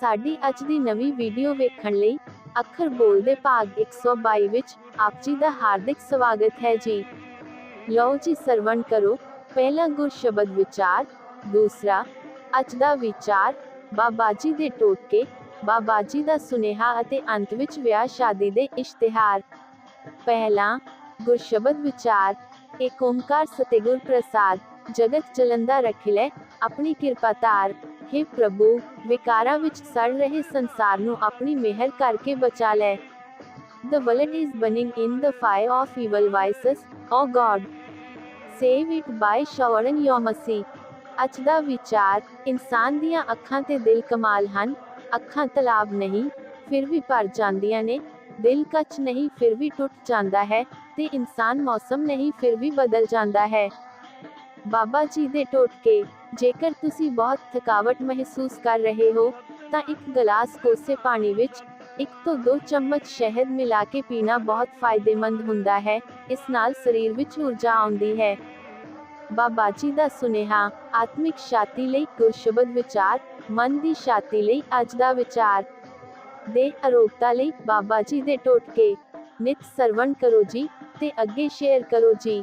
ਸਾਡੀ ਅੱਜ ਦੀ ਨਵੀਂ ਵੀਡੀਓ ਵੇਖਣ ਲਈ ਅੱਖਰ ਬੋਲਦੇ ਭਾਗ 122 ਵਿੱਚ ਆਪ ਜੀ ਦਾ ਹਾਰਦਿਕ ਸਵਾਗਤ ਹੈ ਜੀ। ਲਓ ਜੀ ਸਰਵਣ ਕਰੋ। ਪਹਿਲਾ ਗੁਰ ਸ਼ਬਦ ਵਿਚਾਰ ਦੂਸਰਾ ਅੱਜ ਦਾ ਵਿਚਾਰ ਬਾਬਾ ਜੀ ਦੇ ਟੋਟਕੇ ਬਾਬਾ ਜੀ ਦਾ ਸੁਨੇਹਾ ਅਤੇ ਅੰਤ ਵਿੱਚ ਵਿਆਹ ਸ਼ਾਦੀ ਦੇ ਇਸ਼ਤਿਹਾਰ। ਪਹਿਲਾ ਗੁਰ ਸ਼ਬਦ ਵਿਚਾਰ ਏਕ ਓੰਕਾਰ ਸਤਿਗੁਰ ਪ੍ਰਸਾਦ ਜਗਤ ਚਲੰਦਾ ਰਖਿਲੇ ਆਪਣੀ ਕਿਰਪਾ ਤਾਰ हे ਪ੍ਰਭੂ ਵਿਕਾਰਾਂ ਵਿੱਚ ਸੜ ਰਹੇ ਸੰਸਾਰ ਨੂੰ ਆਪਣੀ ਮਿਹਰ ਕਰਕੇ ਬਚਾ ਲੈ The world is burning in the fire of evil vices, O God. Save it by showering your mercy. ਅੱਜ ਦਾ ਵਿਚਾਰ ਇਨਸਾਨ ਦੀਆਂ ਅੱਖਾਂ ਤੇ ਦਿਲ ਕਮਾਲ ਹਨ ਅੱਖਾਂ ਤਲਾਬ ਨਹੀਂ ਫਿਰ ਵੀ ਭਰ ਜਾਂਦੀਆਂ ਨੇ ਦਿਲ ਕੱਚ ਨਹੀਂ ਫਿਰ ਵੀ ਟੁੱਟ ਜਾਂਦਾ ਹੈ ਤੇ ਇਨਸਾਨ ਮੌਸਮ ਨਹੀਂ ਫਿਰ ਵੀ ਬਦਲ ਜਾਂਦਾ ਹੈ ਬਾਬਾ ਜੀ ਦੇ ਟੋਟਕੇ ਜੇਕਰ ਤੁਸੀਂ ਬਹੁਤ ਥਕਾਵਟ ਮਹਿਸੂਸ ਕਰ ਰਹੇ ਹੋ, ਤਾਂ ਇੱਕ ਗਲਾਸ ਕੋਸੇ ਪਾਣੀ ਵਿੱਚ, ਇੱਕ ਤੋਂ ਦੋ ਚਮਚ ਸ਼ਹਿਦ ਮਿਲਾ ਕੇ ਪੀਣਾ ਬਹੁਤ ਫਾਇਦੇਮੰਦ ਹੁੰਦਾ ਹੈ, ਇਸ ਨਾਲ ਸਰੀਰ ਵਿੱਚ ਊਰਜਾ ਆਉਂਦੀ ਹੈ। ਬਾਬਾ ਜੀ ਦਾ ਸੁਨੇਹਾ, ਆਤਮਿਕ ਸ਼ਾਂਤੀ ਲਈ ਗੁਰਸ਼ਬਦ ਵਿਚਾਰ, ਮਨ ਦੀ ਸ਼ਾਂਤੀ ਲਈ ਅੱਜ ਦਾ ਵਿਚਾਰ। ਦੇ ਅਰੋਗਤਾ ਲਈ ਬਾਬਾ ਜੀ ਦੇ ਟੋਟਕੇ ਨਿਤ ਸਰਵਣ ਕਰੋ ਜੀ, ਤੇ ਅੱਗੇ ਸ਼ੇਅਰ ਕਰੋ ਜੀ।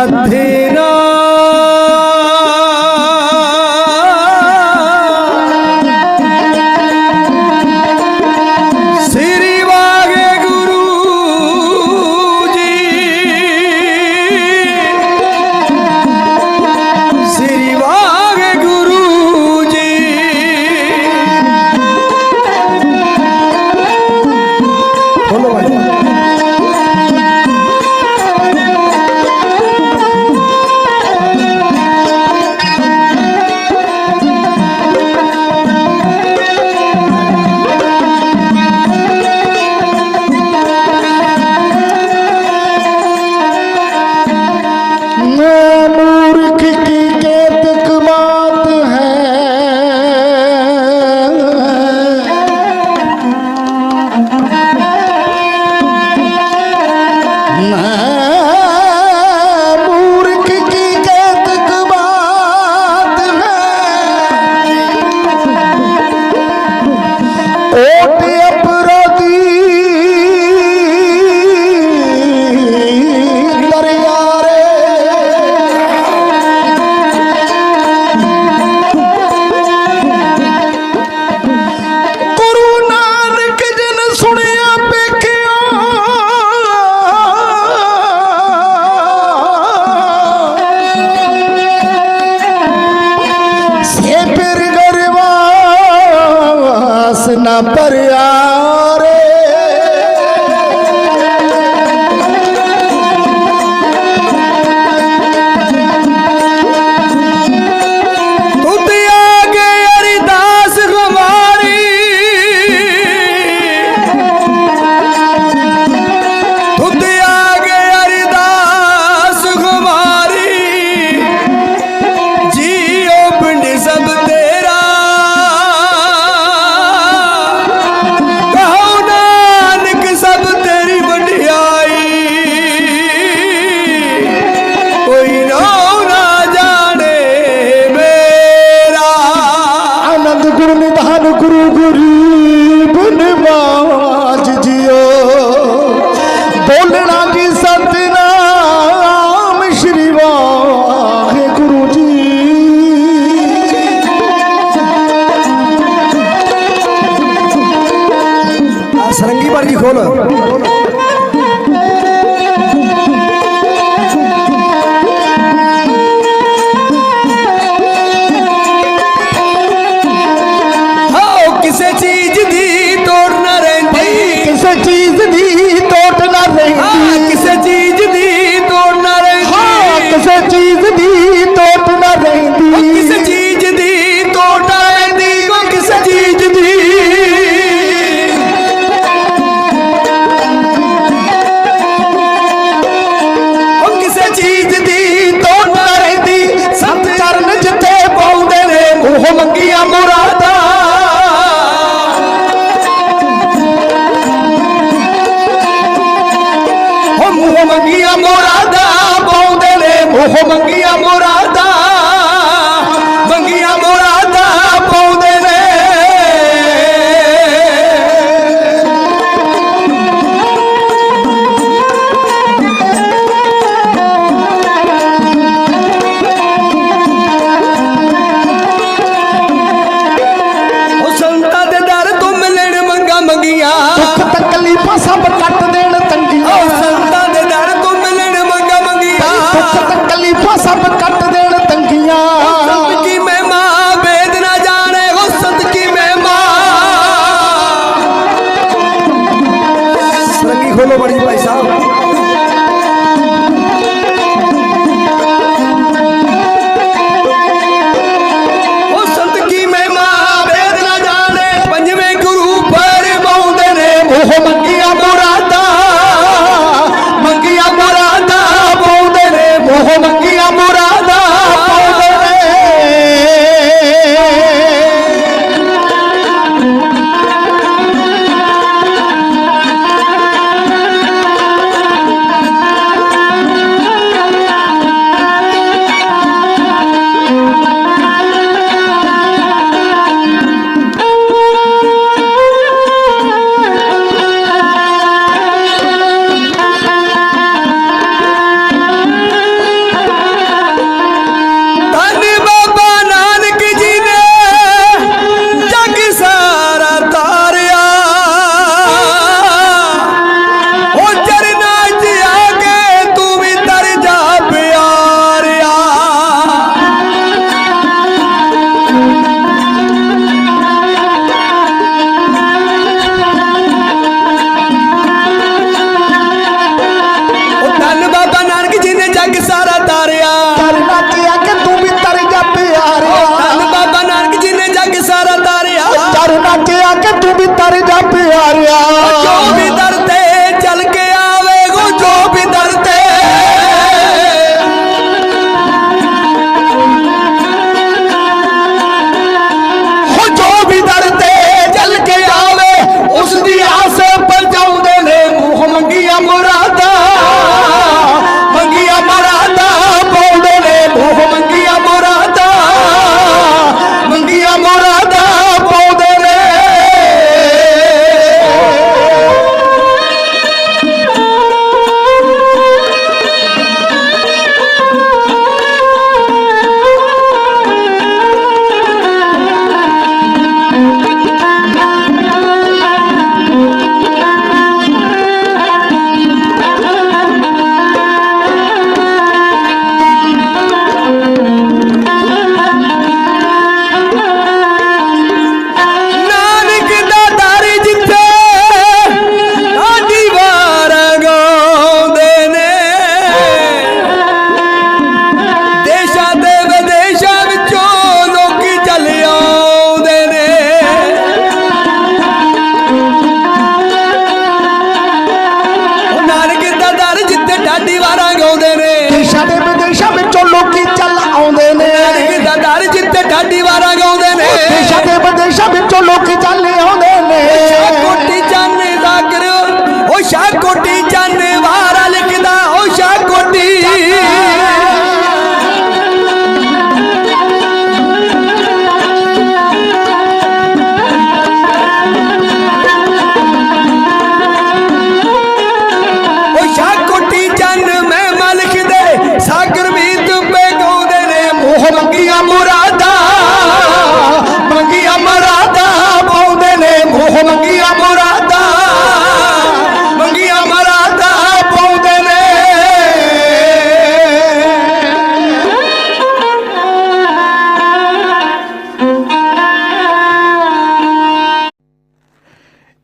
সাধ্যেরা ਕਿਸੇ ਚੀਜ਼ ਦੀ ਟੋਟ ਨਾ ਰਹਿੰਦੀ Come on. Maria.